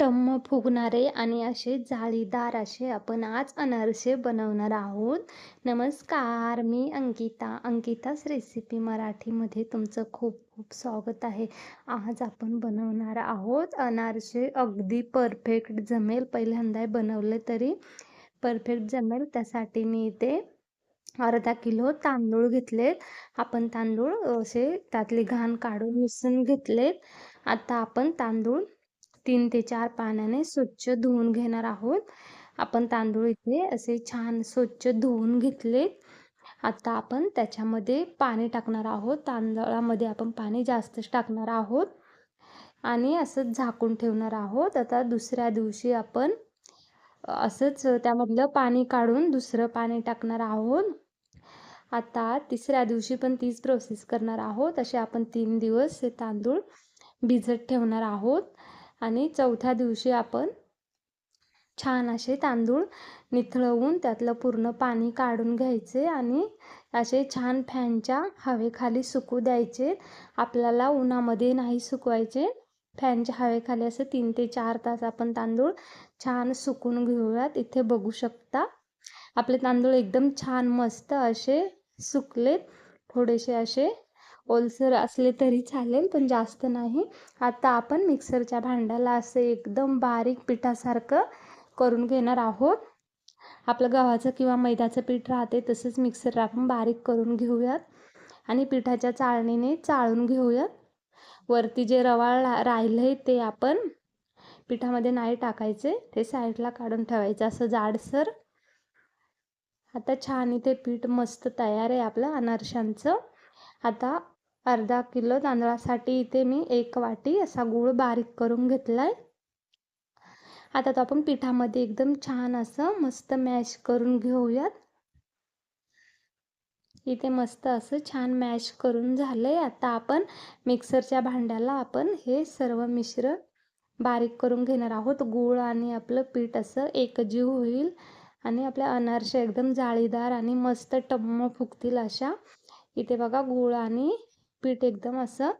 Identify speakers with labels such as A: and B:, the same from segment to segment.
A: टम्म फुगणारे आणि असे जाळीदार असे आपण आज अनारसे बनवणार आहोत. नमस्कार मी अंकिता. अंकिताच रेसिपी मराठीमध्ये तुमचं खूप खूप स्वागत आहे. आज आपण बनवणार आहोत अनारसे अगदी परफेक्ट जमेल पहिल्यांदा बनवले तरी. परफेक्ट जमेल त्यासाठी मी इथे अर्धा किलो तांदूळ घेतलेत. आपण तांदूळ असे त्यातली घाण काढून मिसळून घेतलेत. आता आपण तांदूळ तीन ते चार पाण्याने स्वच्छ धुवून घेणार आहोत. आपण तांदूळ इथे असे छान स्वच्छ धुवून घेतले. आता आपण त्याच्यामध्ये पाणी टाकणार आहोत. तांदळामध्ये आपण पाणी जास्तच टाकणार आहोत. आणि असंच झाकून ठेवणार आहोत. आता दुसऱ्या दिवशी आपण असंच त्यामधलं पाणी काढून दुसरं पाणी टाकणार आहोत. आता तिसऱ्या दिवशी पण तीच प्रोसेस करणार आहोत. असे आपण तीन दिवस हे तांदूळ भिजत ठेवणार आहोत. आणि चौथ्या दिवशी आपण छान असे तांदूळ निथळवून त्यातलं पूर्ण पाणी काढून घ्यायचे आणि असे छान फॅनच्या हवेखाली सुकू द्यायचे. आपल्याला उन्हामध्ये नाही सुकवायचे. फॅनच्या हवेखाली असं तीन ते चार तास आपण तांदूळ छान सुकून घेऊयात. इथे बघू शकता. आपले तांदूळ एकदम छान मस्त असे सुकलेत. थोडेसे असे ओलसर असले तरी चालेल पण जास्त नाही. आता आपण मिक्सरच्या भांड्याला असं एकदम बारीक पिठासारखं करून घेणार आहोत. आपलं गव्हाचं किंवा मैद्याचं पीठ राहते तसंच मिक्सर टाकून बारीक करून घेऊयात. आणि पिठाच्या चाळणीने चाळून घेऊयात. वरती जे रवाळ राहिलं आहे ते आपण पिठामध्ये नाही टाकायचे ते साईडला काढून ठेवायचं असं जाडसर. आता छान इथे पीठ मस्त तयार आहे आपलं अनारशांचं. आता अर्धा किलो तांदळासाठी इथे मी एक वाटी असा गूळ बारीक करून घेतला आहे आता तो आपण पिठामध्ये एकदम छान असं मस्त मॅश करून घेऊयात. इथे मस्त असं छान मॅश करून झालं आहे आता आपण मिक्सरच्या भांड्याला आपण हे सर्व मिश्रण बारीक करून घेणार आहोत. गूळ आणि आपलं पीठ असं एकजीव होईल. आणि आपल्या अनारशा एकदम जाळीदार आणि मस्त टम्म फुगतील अशा. इथे बघा गूळ आणि पीठ एकदम असं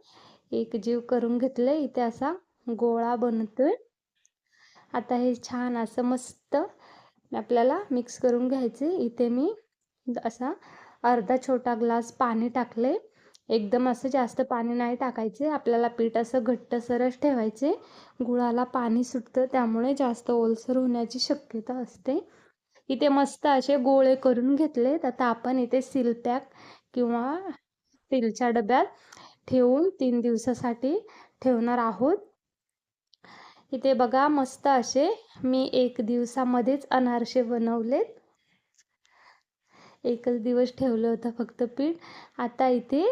A: एक जीव करून घेतलं इथे असा गोळा बनतोय. आता हे छान असं मस्त आपल्याला मिक्स करून घ्यायचे इथे मी असा अर्धा छोटा ग्लास पाणी टाकले एकदम असं जास्त पाणी नाही टाकायचे. आपल्याला पीठ असं घट्ट सरस ठेवायचे गुळाला पाणी सुटतं त्यामुळे जास्त ओलसर होण्याची शक्यता असते. इथे मस्त असे गोळे करून घेतलेत. आता आपण इथे सील पॅक किंवा स्टीलच्या डब्यात ठेवून तीन दिवसासाठी ठेवणार आहोत. इथे बघा मस्त असे मी एक दिवसामध्येच अनारसे बनवलेत. एकच दिवस ठेवलं होतं फक्त पीठ. आता इथे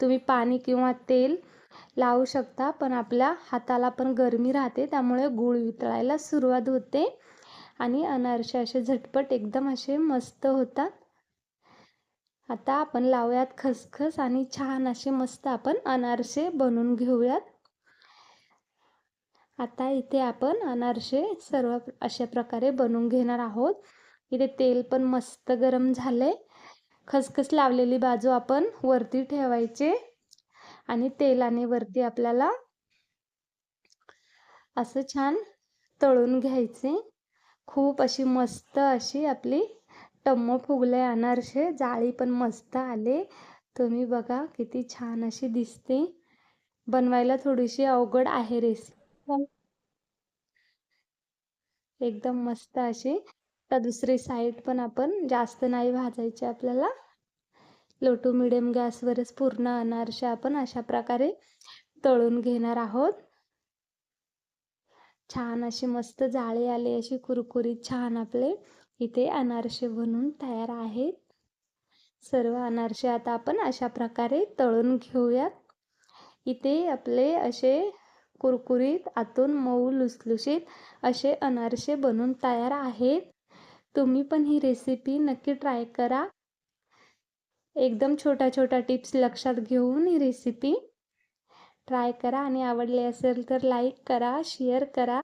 A: तुम्ही पाणी किंवा तेल लावू शकता पण आपल्या हाताला पण गरमी राहते त्यामुळे गूळ वितळायला सुरुवात होते. आणि अनारसे असे झटपट एकदम असे मस्त होतात. आता आपण लावूयात खसखस आणि छान असे मस्त आपण अनारसे बनवून घेऊयात. आता इथे आपण अनारसे सर्व अशा प्रकारे बनवून घेणार आहोत. इथे तेल पण मस्त गरम झाले खसखस लावलेली बाजू आपण वरती ठेवायचे आणि तेलाने वरती आपल्याला असं छान तळून घ्यायचे. खूप अशी मस्त अशी आपली टम्म फुगले अनारसे जाळी पण मस्त आले. तुम्ही बघा किती छान अशी दिसते. बनवायला थोडीशी अवघड आहे रेसिपी एकदम मस्त अशी. तर दुसरी साईड पण आपण जास्त नाही भाजायची आपल्याला. लो टू मिडियम गॅसवरच पूर्ण अनारसे आपण अशा प्रकारे तळून घेणार आहोत. छान अशी मस्त जाळी आली अशी कुरकुरीत छान आपले. इथे अनारसे बनून तयार आहेत. सर्व अनारसे आता आपण अशा प्रकारे तळून घेऊयात. इथे आपले असे कुरकुरीत आतून मऊ लुसलुशीत असे अनारसे बनून तयार आहेत. तुम्ही पण ही रेसिपी नक्की ट्राय करा. एकदम छोट्या छोट्या टिप्स लक्षात घेऊन ही रेसिपी ट्राय करा. आणि आवडली असेल तर लाईक करा शेअर करा.